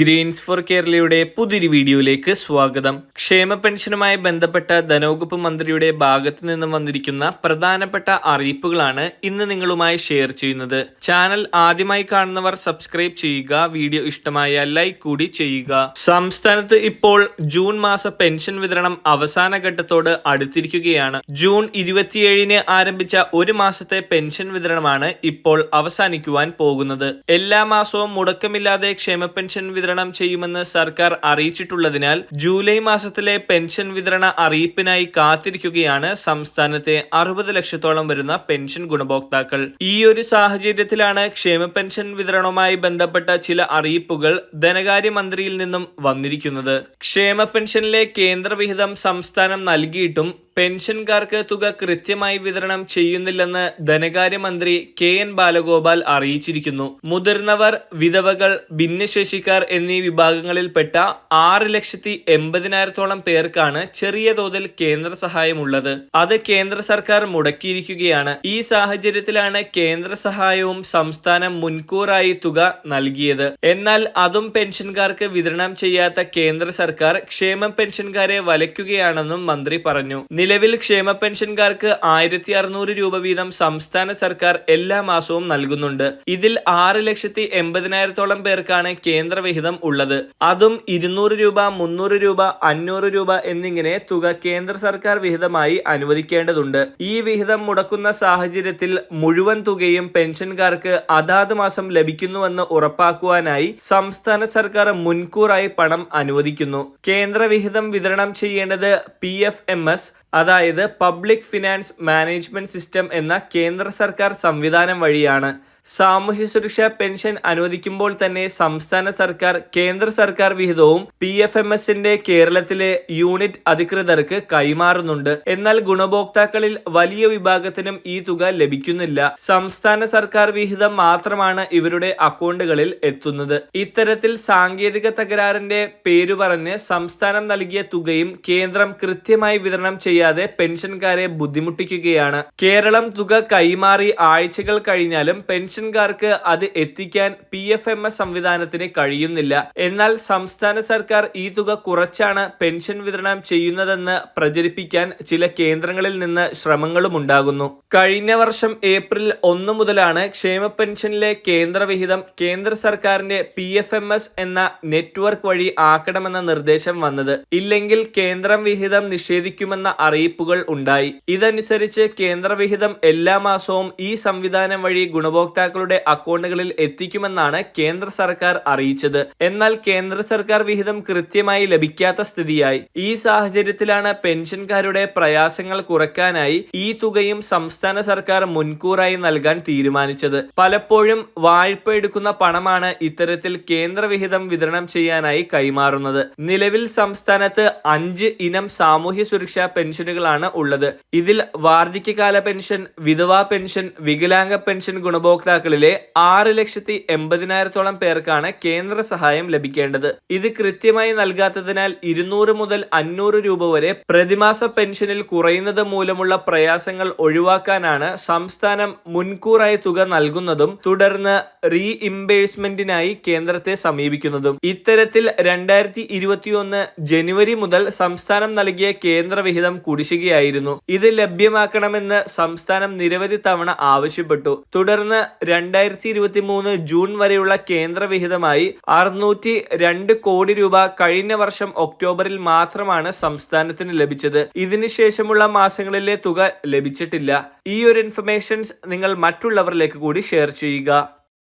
Green's four കേരളയുടെ പുതിയൊരു വീഡിയോയിലേക്ക് സ്വാഗതം. ക്ഷേമ പെൻഷനുമായി ബന്ധപ്പെട്ട ധനവകുപ്പ് മന്ത്രിയുടെ ഭാഗത്തു നിന്നും വന്നിരിക്കുന്ന പ്രധാനപ്പെട്ട അറിയിപ്പുകളാണ് ഇന്ന് നിങ്ങളുമായി ഷെയർ ചെയ്യുന്നത്. ചാനൽ ആദ്യമായി കാണുന്നവർ സബ്സ്ക്രൈബ് ചെയ്യുക വീഡിയോ ഇഷ്ടമായ ലൈക്ക് കൂടി ചെയ്യുക. സംസ്ഥാനത്ത് ഇപ്പോൾ ജൂൺ മാസ പെൻഷൻ വിതരണം അവസാന ഘട്ടത്തോട് അടുത്തിരിക്കുകയാണ്. ജൂൺ ഇരുപത്തിയേഴിന് ആരംഭിച്ച ഒരു മാസത്തെ പെൻഷൻ വിതരണമാണ് ഇപ്പോൾ അവസാനിക്കുവാൻ പോകുന്നത്. എല്ലാ മാസവും മുടക്കമില്ലാതെ ക്ഷേമ പെൻഷൻ വിതരണം ചെയ്യുമെന്ന് സർക്കാർ അറിയിച്ചിട്ടുള്ളതിനാൽ ജൂലൈ മാസത്തിലെ പെൻഷൻ വിതരണ അറിയിപ്പിനായി കാത്തിരിക്കുകയാണ് സംസ്ഥാനത്തെ അറുപത് ലക്ഷത്തോളം വരുന്ന പെൻഷൻ ഗുണഭോക്താക്കൾ. ഈ ഒരു സാഹചര്യത്തിലാണ് ക്ഷേമ പെൻഷൻ വിതരണവുമായി ബന്ധപ്പെട്ട ചില അറിയിപ്പുകൾ ധനകാര്യമന്ത്രിയിൽ നിന്നും വന്നിരിക്കുന്നത്. ക്ഷേമ പെൻഷനിലെ കേന്ദ്രവിഹിതം സംസ്ഥാനം നൽകിയിട്ടും പെൻഷൻകാർക്ക് തുക കൃത്യമായി വിതരണം ചെയ്യുന്നില്ലെന്ന് ധനകാര്യമന്ത്രി കെ എൻ ബാലഗോപാൽ അറിയിച്ചിരിക്കുന്നു. മുതിർന്നവർ വിധവകൾ ഭിന്നശേഷിക്കാർ എന്നീ വിഭാഗങ്ങളിൽപ്പെട്ട ആറ് ലക്ഷത്തി എൺപതിനായിരത്തോളം പേർക്കാണ് ചെറിയ തോതിൽ കേന്ദ്ര സഹായമുള്ളത്. അത് കേന്ദ്ര സർക്കാർ മുടക്കിയിരിക്കുകയാണ്. ഈ സാഹചര്യത്തിലാണ് കേന്ദ്ര സഹായവും സംസ്ഥാനം മുൻകൂറായി തുക നൽകിയത്. എന്നാൽ അതും പെൻഷൻകാർക്ക് വിതരണം ചെയ്യാത്ത കേന്ദ്ര സർക്കാർ ക്ഷേമ പെൻഷൻകാരെ വലയ്ക്കുകയാണെന്നും മന്ത്രി പറഞ്ഞു. നിലവിൽ ക്ഷേമ പെൻഷൻകാർക്ക് ആയിരത്തി അറുന്നൂറ് രൂപ വീതം സംസ്ഥാന സർക്കാർ എല്ലാ മാസവും നൽകുന്നുണ്ട്. ഇതിൽ ആറ് ലക്ഷത്തി എൺപതിനായിരത്തോളം പേർക്കാണ് കേന്ദ്ര വിഹിതം ഉള്ളത്. അതും ഇരുന്നൂറ് രൂപ മുന്നൂറ് രൂപ അഞ്ഞൂറ് രൂപ എന്നിങ്ങനെ തുക കേന്ദ്ര സർക്കാർ വിഹിതമായി അനുവദിക്കേണ്ടതുണ്ട്. ഈ വിഹിതം മുടക്കുന്ന സാഹചര്യത്തിൽ മുഴുവൻ തുകയും പെൻഷൻകാർക്ക് അതാത് മാസം ലഭിക്കുന്നുവെന്ന് ഉറപ്പാക്കുവാനായി സംസ്ഥാന സർക്കാർ മുൻകൂറായി പണം അനുവദിക്കുന്നു. കേന്ദ്ര വിഹിതം വിതരണം ചെയ്യേണ്ടത് പി എഫ് എം എസ് അതായത് പബ്ലിക് ഫിനാൻസ് മാനേജ്മെന്റ് സിസ്റ്റം എന്ന കേന്ദ്ര സർക്കാർ സംവിധാനം വഴിയാണ്. സാമൂഹ്യ സുരക്ഷാ പെൻഷൻ അനുവദിക്കുമ്പോൾ തന്നെ സംസ്ഥാന സർക്കാർ കേന്ദ്ര സർക്കാർ വിഹിതവും പി എഫ് എം എസിന്റെ കേരളത്തിലെ യൂണിറ്റ് അധികൃതർക്ക് കൈമാറുന്നുണ്ട്. എന്നാൽ ഗുണഭോക്താക്കളിൽ വലിയ വിഭാഗത്തിനും ഈ തുക ലഭിക്കുന്നില്ല. സംസ്ഥാന സർക്കാർ വിഹിതം മാത്രമാണ് ഇവരുടെ അക്കൗണ്ടുകളിൽ എത്തുന്നത്. ഇത്തരത്തിൽ സാങ്കേതിക തകരാറിന്റെ പേരു പറഞ്ഞ് സംസ്ഥാനം നൽകിയ തുകയും കേന്ദ്രം കൃത്യമായി വിതരണം ചെയ്യാതെ പെൻഷൻകാരെ ബുദ്ധിമുട്ടിക്കുകയാണ്. കേരളം തുക കൈമാറി ആഴ്ചകൾ കഴിഞ്ഞാലും പെൻഷൻ പെൻഷൻകാർക്ക് അത് എത്തിക്കാൻ പി എഫ് എം എസ് സംവിധാനത്തിന് കഴിയുന്നില്ല. എന്നാൽ സംസ്ഥാന സർക്കാർ ഈ തുക കുറച്ചാണ് പെൻഷൻ വിതരണം ചെയ്യുന്നതെന്ന് പ്രചരിപ്പിക്കാൻ ചില കേന്ദ്രങ്ങളിൽ നിന്ന് ശ്രമങ്ങളും ഉണ്ടാകുന്നു. കഴിഞ്ഞ വർഷം ഏപ്രിൽ ഒന്ന് മുതലാണ് ക്ഷേമ പെൻഷനിലെ കേന്ദ്രവിഹിതം കേന്ദ്ര സർക്കാരിന്റെ പി എഫ് എം എസ് എന്ന നെറ്റ്വർക്ക് വഴി ആക്കണമെന്ന നിർദ്ദേശം വന്നത്. ഇല്ലെങ്കിൽ കേന്ദ്രം വിഹിതം നിഷേധിക്കുമെന്ന അറിയിപ്പുകൾ ഉണ്ടായി. ഇതനുസരിച്ച് കേന്ദ്രവിഹിതം എല്ലാ മാസവും ഈ സംവിധാനം വഴി ഗുണഭോക്താക്കൾ ഉപഭോക്താക്കളുടെ അക്കൗണ്ടുകളിൽ എത്തിക്കുമെന്നാണ് കേന്ദ്ര സർക്കാർ അറിയിച്ചത്. എന്നാൽ കേന്ദ്ര സർക്കാർ വിഹിതം കൃത്യമായി ലഭിക്കാത്ത സ്ഥിതിയായി. ഈ സാഹചര്യത്തിലാണ് പെൻഷൻകാരുടെ പ്രയാസങ്ങൾ കുറയ്ക്കാനായി ഈ തുകയും സംസ്ഥാന സർക്കാർ മുൻകൂറായി നൽകാൻ തീരുമാനിച്ചത്. പലപ്പോഴും വായ്പ എടുക്കുന്ന പണമാണ് ഇത്തരത്തിൽ കേന്ദ്ര വിഹിതം വിതരണം ചെയ്യാനായി കൈമാറുന്നത്. നിലവിൽ സംസ്ഥാനത്ത് അഞ്ച് ഇനം സാമൂഹ്യ സുരക്ഷാ പെൻഷനുകളാണ് ഉള്ളത്. ഇതിൽ വാർദ്ധക്യകാല പെൻഷൻ വിധവാ പെൻഷൻ വികലാംഗ പെൻഷൻ ഗുണഭോക്താക്കൾ ഉപഭോക്താക്കളിലെ ആറ് ലക്ഷത്തി എൺപതിനായിരത്തോളം പേർക്കാണ് കേന്ദ്ര സഹായം ലഭിക്കേണ്ടത്. ഇത് കൃത്യമായി നൽകാത്തതിനാൽ ഇരുന്നൂറ് മുതൽ അഞ്ഞൂറ് രൂപ വരെ പ്രതിമാസ പെൻഷനിൽ കുറയുന്നത് മൂലമുള്ള പ്രയാസങ്ങൾ ഒഴിവാക്കാനാണ് സംസ്ഥാനം മുൻകൂറായി തുക നൽകുന്നതും തുടർന്ന് റീ ഇംബേഴ്സ്മെന്റിനായി കേന്ദ്രത്തെ സമീപിക്കുന്നതും. ഇത്തരത്തിൽ രണ്ടായിരത്തി ഇരുപത്തിയൊന്ന് ജനുവരി മുതൽ സംസ്ഥാനം നൽകിയ കേന്ദ്ര വിഹിതം കുടിശ്ശികയായിരുന്നു. ഇത് ലഭ്യമാക്കണമെന്ന് സംസ്ഥാനം നിരവധി തവണ ആവശ്യപ്പെട്ടു. തുടർന്ന് രണ്ടായിരത്തി ഇരുപത്തി മൂന്ന് ജൂൺ വരെയുള്ള കേന്ദ്രവിഹിതമായി അറുന്നൂറ്റി രണ്ട് കോടി രൂപ കഴിഞ്ഞ വർഷം ഒക്ടോബറിൽ മാത്രമാണ് സംസ്ഥാനത്തിന് ലഭിച്ചത്. ഇതിനുശേഷമുള്ള മാസങ്ങളിലെ തുക ലഭിച്ചിട്ടില്ല. ഈ ഒരു ഇൻഫർമേഷൻസ് നിങ്ങൾ മറ്റുള്ളവരിലേക്ക് കൂടി ഷെയർ ചെയ്യുക.